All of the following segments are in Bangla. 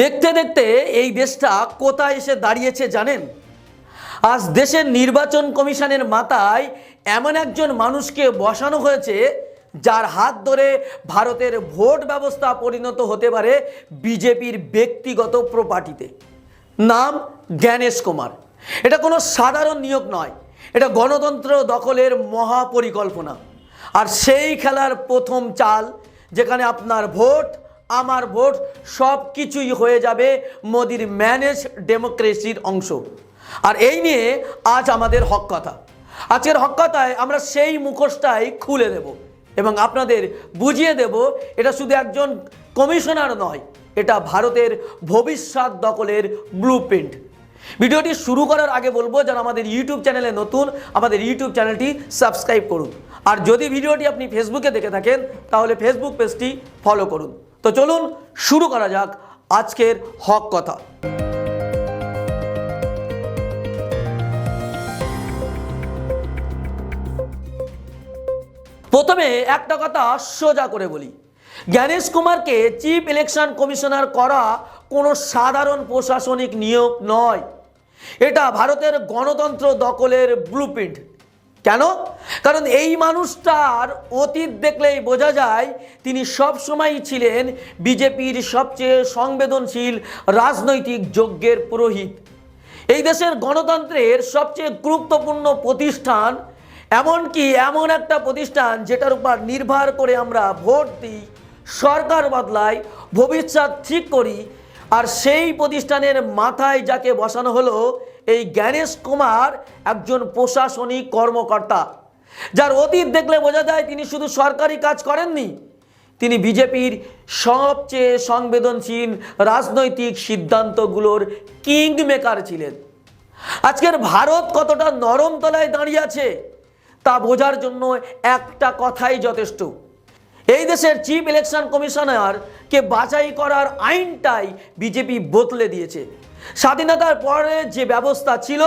দেখতে দেখতে এই দেশটা কোথায় এসে দাঁড়িয়েছে জানেন? আজ দেশের নির্বাচন কমিশনের মাথায় এমন একজন মানুষকে বসানো হয়েছে, যার হাত ধরে ভারতের ভোট ব্যবস্থা পরিণত হতে পারে বিজেপির ব্যক্তিগত প্রপার্টিতে নাম জ্ঞানেশ কুমার। এটা কোনো সাধারণ নিয়োগ নয়, এটা গণতন্ত্র দখলের মহাপরিকল্পনা। আর সেই খেলার প্রথম চাল, যেখানে আপনার ভোট আমার ভোট সব কিছুই হয়ে যাবে মোদির ম্যানেজ ডেমোক্রেসির অংশ। আর এই নিয়ে আজ আমাদের হক কথা। আজকের হক কথায় আমরা সেই মুখোশটাই খুলে দেব এবং আপনাদের বুঝিয়ে দেব এটা শুধু একজন কমিশনার নয়, এটা ভারতের ভবিষ্যৎ দখলের ব্লু প্রিন্ট ভিডিওটি শুরু করার আগে বলব, যারা আমাদের ইউটিউব চ্যানেলে নতুন, আমাদের ইউটিউব চ্যানেলটি সাবস্ক্রাইব করুন। আর যদি ভিডিওটি আপনি ফেসবুকে দেখে থাকেন, তাহলে ফেসবুক পেজটি ফলো করুন। তো চলুন শুরু করা যাক আজকের হক কথা। প্রথমে একটা কথা সোজা করে বলি। জ্ঞানেশ কুমারকে চিফ ইলেকশন কমিশনার করা কোনো সাধারণ প্রশাসনিক নিয়োগ নয়। এটা ভারতের গণতন্ত্র দখলের ব্লুপ্রিন্ট কেন? কারণ এই মানুষটার অতীত দেখলেই বোঝা যায় তিনি সবসময়ই ছিলেন বিজেপির সবচেয়ে সংবেদনশীল রাজনৈতিক যজ্ঞের পুরোহিত। এই দেশের গণতন্ত্রের সবচেয়ে গুরুত্বপূর্ণ প্রতিষ্ঠান এমনকি এমন একটা প্রতিষ্ঠান যেটার উপর নির্ভর করে আমরা ভোট দিই, সরকার বদলাই, ভবিষ্যৎ ঠিক করি, আর সেই প্রতিষ্ঠানের মাথায় যাকে বসানো হলো এই জ্ঞানেশ কুমার একজন প্রশাসনিক কর্মকর্তা, যার অতীত দেখলে বোঝা যায় তিনি শুধু সরকারি কাজ করেননি, তিনি বিজেপির সবচেয়ে সংবেদনশীল রাজনৈতিক সিদ্ধান্তগুলোর কিং মেকার ছিলেন। আজকের ভারত কতটা নরম তলায় দাঁড়িয়ে আছে, তা বোঝার জন্য একটা কথাই যথেষ্ট। এই দেশের চিফ ইলেকশন কমিশনারকে বাছাই করার আইনটাই বিজেপি বদলে দিয়েছে। স্বাধীনতার পরে যে ব্যবস্থা ছিল,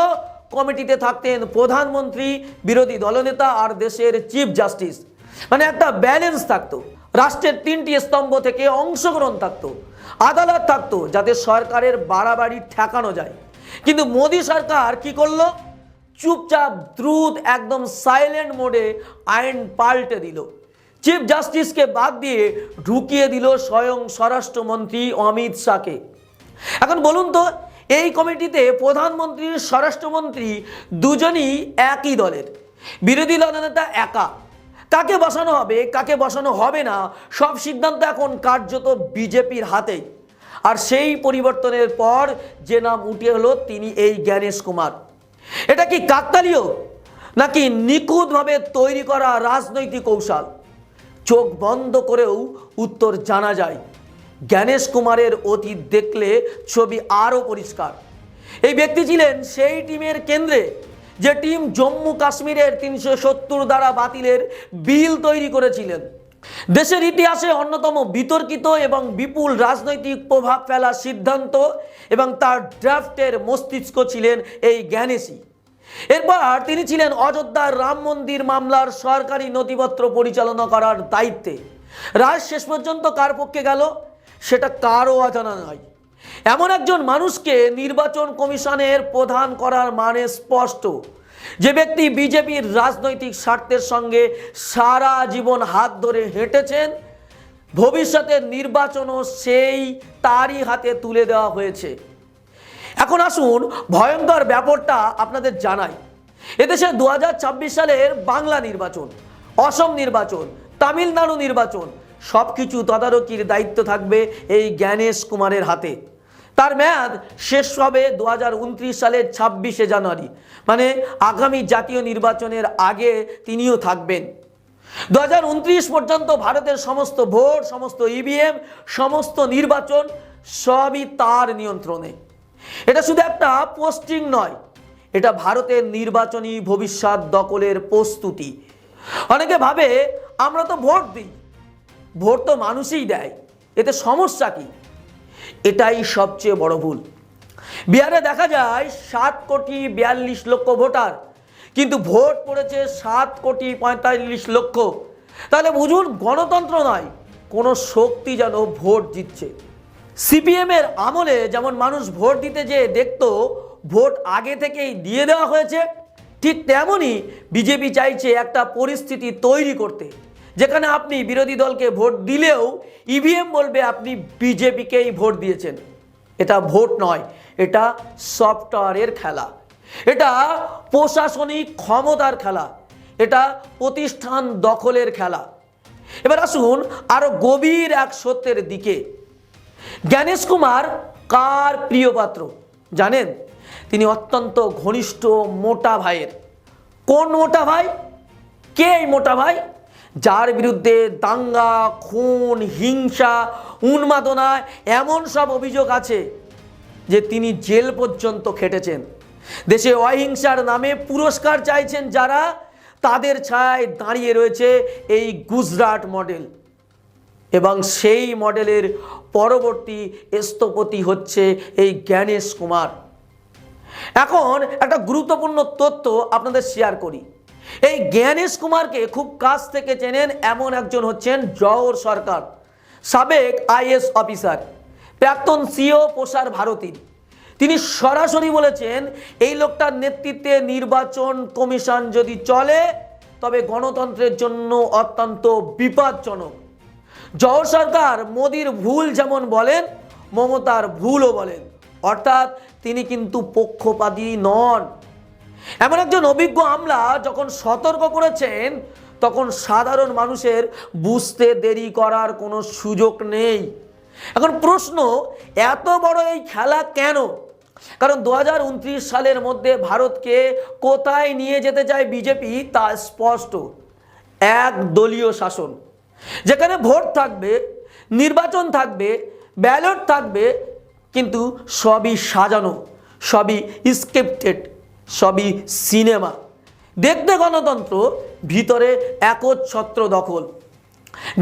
কমিটিতে থাকতেন প্রধানমন্ত্রী, বিরোধী দলনেতা আর দেশের চিফ জাস্টিস মানে একটা ব্যালেন্স থাকতো। রাষ্ট্রের তিনটি স্তম্ভ থেকে অংশগ্রহণ থাকতো। আদালত থাকতো, যাতে সরকারের বাড়াবাড়ি ঠেকানো যায়। কিন্তু মোদী সরকার কি করল? চুপচাপ, দ্রুত, একদম সাইলেন্ট মোডে আইন পাল্টে দিল। চিফ জাস্টিসকে বাদ দিয়ে ঢুকিয়ে দিল স্বয়ং স্বরাষ্ট্রমন্ত্রী অমিত শাহকে। এখন বলুন তো এই কমিটিতে প্রধানমন্ত্রী, স্বরাষ্ট্রমন্ত্রী দুজনই একই দলের। বিরোধী দলনেতা একা। কাকে বসানো হবে, কাকে বসানো হবে না, সব সিদ্ধান্ত এখন কার্যত বিজেপির হাতেই। আর সেই পরিবর্তনের পর যে নাম উঠে হলো তিনি এই জ্ঞানেশ কুমার। এটা কি কাকতালীয়, নাকি নিখুঁতভাবে তৈরি করা রাজনৈতিক কৌশল? চোখ বন্ধ করেও উত্তর জানা যায়। জ্ঞানেশ কুমারের অতীত দেখলে ছবি আরও পরিষ্কার। এই ব্যক্তি ছিলেন সেই টিমের কেন্দ্রে, যে টিম জম্মু কাশ্মীরের তিনশো সত্তর দ্বারা বাতিলের বিল তৈরি করেছিলেন। দেশের ইতিহাসে অন্যতম বিতর্কিত এবং বিপুল রাজনৈতিক প্রভাব ফেলার সিদ্ধান্ত এবং তার ড্রাফটের মস্তিষ্ক ছিলেন এই জ্ঞানেশী এরপর তিনি ছিলেন অযোধ্যার রাম মন্দির মামলার সরকারি নথিপত্র পরিচালনা করার দায়িত্বে। রাজ শেষ পর্যন্ত কার পক্ষে গেল? সেটা কারও অজানা নয়। এমন একজন মানুষকে নির্বাচন কমিশনের প্রধান করার মানে স্পষ্ট। যে ব্যক্তি বিজেপির রাজনৈতিক স্বার্থের সঙ্গে সারা জীবন হাত ধরে হেঁটেছেন ভবিষ্যতের নির্বাচনও সেই তারই হাতে তুলে দেওয়া হয়েছে। এখন আসুন, ভয়ঙ্কর ব্যাপারটা আপনাদের জানাই। এদেশে দু হাজার ছাব্বিশ সালের বাংলা নির্বাচন, অসম নির্বাচন, তামিলনাড়ু নির্বাচন সব কিছু তদারকির দায়িত্ব থাকবে এই জ্ঞানেশ কুমারের হাতে। তার মেয়াদ শেষ হবে দু হাজার উনত্রিশ সালের ছাব্বিশে জানুয়ারি। মানে আগামী জাতীয় নির্বাচনের আগে তিনিও থাকবেন। দু হাজার উনত্রিশ পর্যন্ত ভারতের সমস্ত ভোট, সমস্ত ইভিএম সমস্ত নির্বাচন সবই তার নিয়ন্ত্রণে। এটা শুধু একটা পোস্টিং নয়, এটা ভারতের নির্বাচনী ভবিষ্যৎ দখলের প্রস্তুতি। অনেকে ভাবে, আমরা তো ভোট দিই। ভোট তো মানুষই দেয়। এতে সমস্যা কি? এটাই সবচেয়ে বড় ভুল। বিহারে দেখা যায় সাত কোটি বিয়াল্লিশ লক্ষ ভোটার, কিন্তু ভোট পড়েছে সাত কোটি পঁয়তাল্লিশ লক্ষ। তাহলে বুঝুন, গণতন্ত্র নয়, কোনো শক্তি যেন ভোট জিতছে। সিপিএমের আমলে যেমন মানুষ ভোট দিতে যে দেখতো, ভোট আগে থেকেই দিয়ে দেওয়া হয়েছে, ঠিক তেমনই বিজেপি চাইছে একটা পরিস্থিতি তৈরি করতে। যেখানে আপনি বিরোধী দলকে ভোট দিলেও ইভিএম বলবে আপনি বিজেপিকেই ভোট দিয়েছেন। এটা ভোট নয়, এটা সফটওয়্যারের খেলা। এটা প্রশাসনিক ক্ষমতার খেলা। এটা প্রতিষ্ঠান দখলের খেলা। এবার আসুন আরও গভীর এক সত্যের দিকে। জ্ঞানেশ কুমার কার প্রিয় পাত্র? জানেন? তিনি অত্যন্ত ঘনিষ্ঠ মোটা ভাইয়ের। কোন মোটা ভাই? কে এই মোটা ভাই? যার বিরুদ্ধে দাঙ্গা, খুন, হিংসা, উন্মাদনা এমন সব অভিযোগ আছে যে তিনি জেল পর্যন্ত খেটেছেন। দেশে অহিংসার নামে পুরস্কার চাইছেন যারা, তাদের ছায় দাঁড়িয়ে রয়েছে এই গুজরাট মডেল। এবং সেই মডেলের পরবর্তী স্থপতি হচ্ছে এই জ্ঞানেশ কুমার। এখন একটা গুরুত্বপূর্ণ তথ্য আপনাদের শেয়ার করি। এই জ্ঞানেশ কুমারকে খুব কাছ থেকে চেনেন এমন একজন হচ্ছেন জওহর সরকার, সাবেক আইএস অফিসার, প্রাক্তন সিও প্রসার ভারতীর। তিনি সরাসরি বলেছেন, এই লোকটার নেতৃত্বে নির্বাচন কমিশন যদি চলে, তবে গণতন্ত্রের জন্য অত্যন্ত বিপজ্জনক। জওহর সরকার মোদির ভুল যেমন বলেন, মমতার ভুলও বলেন। অর্থাৎ তিনি কিন্তু পক্ষপাতী নন। এমন একজন অভিজ্ঞ আমলা যখন সতর্ক করেছেন, তখন সাধারণ মানুষের বুঝতে দেরি করার কোনো সুযোগ নেই। এখন প্রশ্ন, এত বড় এই খেলা কেন? কারণ দু হাজার উনত্রিশ সালের মধ্যে ভারতকে কোথায় নিয়ে যেতে চায় বিজেপি তা স্পষ্ট। এক দলীয় শাসন। যেখানে ভোট থাকবে, নির্বাচন থাকবে, ব্যালট থাকবে, কিন্তু সবই সাজানো, সবই স্ক্রিপ্টেড সবই সিনেমা। দেখতে গণতন্ত্র, ভিতরে একচ্ছত্র দখল।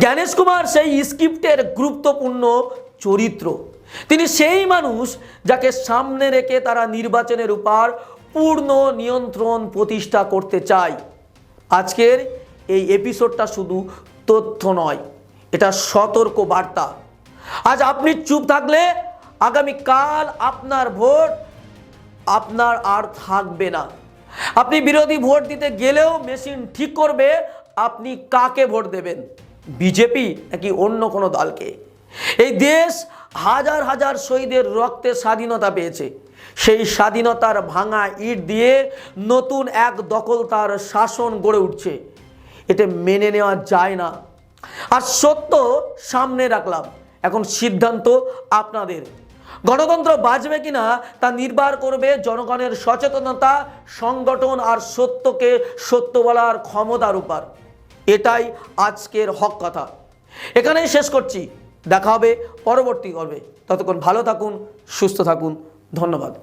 জ্ঞানেশ কুমার সেই স্ক্রিপ্টের গুরুত্বপূর্ণ চরিত্র। তিনি সেই মানুষ যাকে সামনে রেখে তারা নির্বাচনের উপর পূর্ণ নিয়ন্ত্রণ প্রতিষ্ঠা করতে চায়। আজকের এই এপিসোডটা শুধু তথ্য নয়, এটা সতর্ক বার্তা আজ আপনি চুপ থাকলে আগামীকাল আপনার ভোট আপনার আর থাকবে না। আপনি বিরোধী ভোট দিতে গেলেও মেশিন ঠিক করবে, আপনি কাকে ভোট দেবেন? বিজেপি নাকি অন্য কোনো দলকে? এই দেশ হাজার হাজার শহীদের রক্তে স্বাধীনতা পেয়েছে। সেই স্বাধীনতার ভাঙা ইট দিয়ে নতুন এক দখলতার শাসন গড়ে উঠছে। এটা মেনে নেওয়া যায় না। আর সত্য সামনে রাখলাম। এখন সিদ্ধান্ত আপনাদের। গণতন্ত্র বাঁচবে কিনা তা নির্ভর করবে জনগণের সচেতনতা, সংগঠন আর সত্যকে সত্য বলার ক্ষমতার উপর। এটাই আজকের হক কথা। এখানেই শেষ করছি। দেখা হবে পরবর্তী করবে ততক্ষণ ভালো থাকুন, সুস্থ থাকুন। ধন্যবাদ।